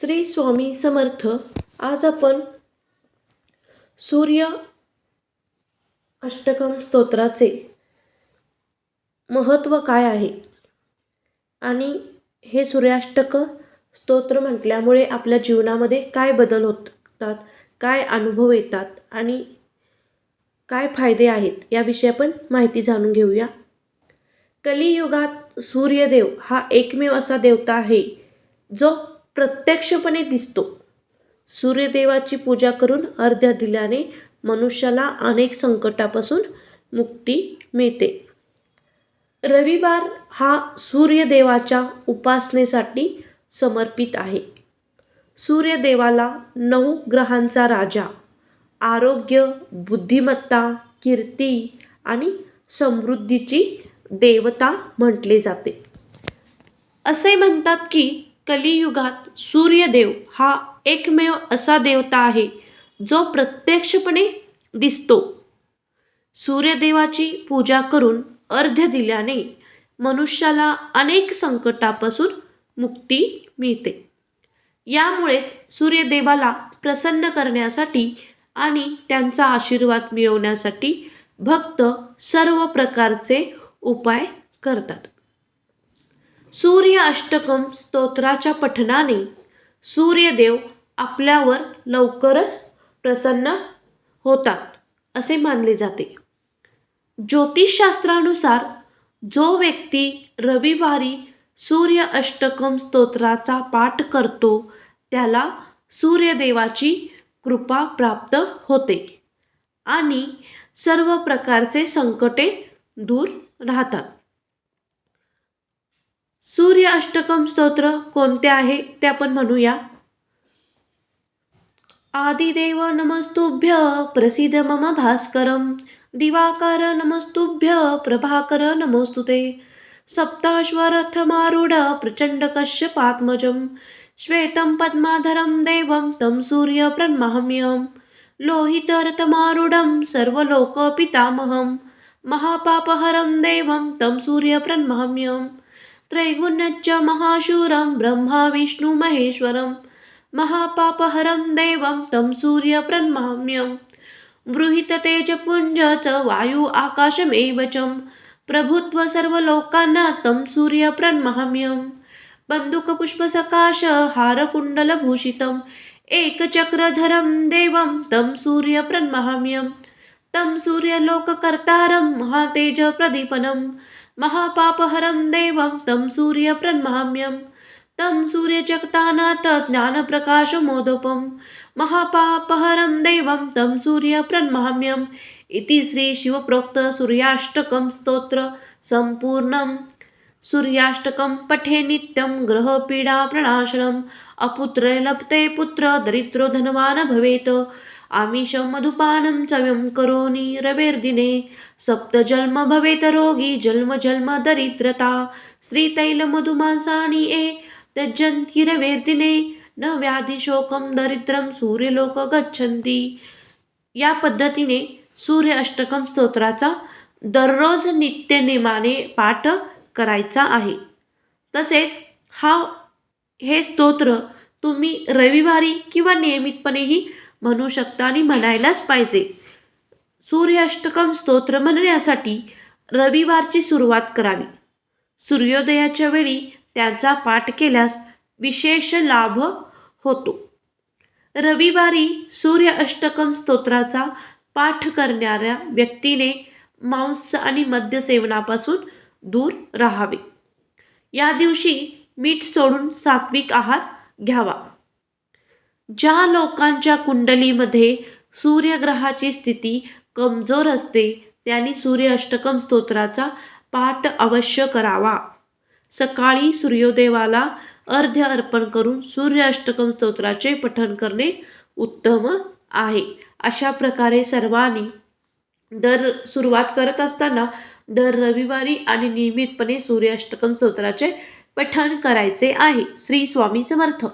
श्री स्वामी समर्थ. आज आपण सूर्य अष्टकम स्तोत्राचे महत्त्व काय आहे? आणि हे सूर्याष्टक स्तोत्र म्हटल्यामुळे आपल्या जीवनामध्ये काय बदल होतात काय अनुभव येतात आणि काय फायदे आहेत याविषयी आपण माहिती जाणून घेऊया. कलियुगात सूर्यदेव हा एकमेव असा देवता आहे जो प्रत्यक्षपणे दिसतो. सूर्यदेवाची पूजा करून अर्ध्या दिल्याने मनुष्याला अनेक संकटापासून मुक्ती मिळते. रविवार हा सूर्यदेवाच्या उपासनेसाठी समर्पित आहे. सूर्यदेवाला नऊ ग्रहांचा राजा आरोग्य बुद्धिमत्ता कीर्ती आणि समृद्धीची देवता म्हटले जाते. असे म्हणतात की कलियुगात सूर्यदेव हा एकमेव असा देवता आहे जो प्रत्यक्षपणे दिसतो. सूर्यदेवाची पूजा करून अर्ध्य दिल्याने मनुष्याला अनेक संकटापासून मुक्ती मिळते. यामुळेच सूर्यदेवाला प्रसन्न करण्यासाठी आणि त्यांचा आशीर्वाद मिळवण्यासाठी भक्त सर्व प्रकारचे उपाय करतात. सूर्य अष्टकम स्तोत्राच्या पठनाने सूर्यदेव आपल्यावर लवकरच प्रसन्न होतात असे मानले जाते. ज्योतिषशास्त्रानुसार जो व्यक्ती रविवारी सूर्य अष्टकम स्तोत्राचा पाठ करतो त्याला सूर्यदेवाची कृपा प्राप्त होते आणि सर्व प्रकारचे संकटे दूर राहतात. सूर्य अष्टकम स्तोत्र कोणते आहे ते आपण म्हणूया. आदिदेव नमस्तुभ्य प्रसिद्ध मम भास्करम. दिवाकर नमस्तुभ्य प्रभाकर नमोस्तुते. सप्ताश्वरथमारूढ प्रचंड कश्यपात्मजं श्वेतं पद्माधरं देवं तं सूर्यप्रन्महम्यं लोहितरथमारूढं सर्वलोकपितामहं. महापापहरं देवं तं सूर्यप्रन्महम्यं त्रैगुण्यच्च महाशूरं ब्रह्मा विष्णुमहेश्वरं महापापहरं देवं तं सूर्यप्रन्महम्यं बृहिततेजपुञ्ज च वायु आकाशमेव च प्रभुत्व सर्वलोकाना तं सूर्यप्रन्महम्यं बन्दुकपुष्पसकाश हारकुण्डलभूषितम् एकचक्रधरं देवं तं सूर्यप्रन्महम्यं तं सूर्यलोककर्तारं महातेजप्रदीपनं। महापापहरं देवं तं सूर्यप्रन्महम्यं तं सूर्यजगतानाथ ज्ञानप्रकाशमोदपं महापापहरं देवं तं सूर्यप्रन्महम्यम् इति श्रीशिवप्रोक्तसूर्याष्टकं स्तोत्र सम्पूर्णं सूर्याष्टकं पठे नित्यं ग्रहपीडाप्रणाशनम् अपुत्रे लप्ते पुत्र दरिद्रो धनवान् भवेत्। आमिषं मधुपानं चव्यं करोमि रवेर्दिने। सप्तजन्म भवेत् रोगी जन्म जन्म दरिद्रता श्रीतैलमधुमांसानि ए त्यजन्ति रवेर्दिने। न व्याधिशोकं दरिद्रं सूर्यलोक गच्छन्ति या पद्धतीने सूर्य अष्टकम स्तोत्राचा दररोज नित्यनेमाने पाठ करायचा आहे। तसेच हा हे स्तोत्र तुम्ही रविवारी किंवा नियमितपणेही म्हणू शकता आणि म्हणायलाच पाहिजे. सूर्याष्टकम स्तोत्र म्हणण्यासाठी रविवारची सुरुवात करावी. सूर्योदयाच्या वेळी त्याचा पाठ केल्यास विशेष लाभ होतो. रविवारी सूर्य अष्टकम स्तोत्राचा पाठ करणाऱ्या व्यक्तीने मांस आणि मद्य सेवनापासून दूर राहावे. या दिवशी मीठ सोडून सात्विक आहार घ्यावा. ज्या लोकांच्या कुंडलीमध्ये सूर्यग्रहाची स्थिती कमजोर असते त्यांनी सूर्य अष्टकम स्तोत्राचा पाठ अवश्य करावा. सकाळी सूर्योदेवाला अर्ध्य अर्पण करून सूर्य अष्टकम स्तोत्राचे पठण करणे उत्तम आहे. अशा प्रकारे सर्वांनी दर सुरुवात करत असताना दर रविवारी आणि नियमितपणे सूर्य अष्टकम स्तोत्राचे पठण करायचे आहे. श्री स्वामी समर्थ.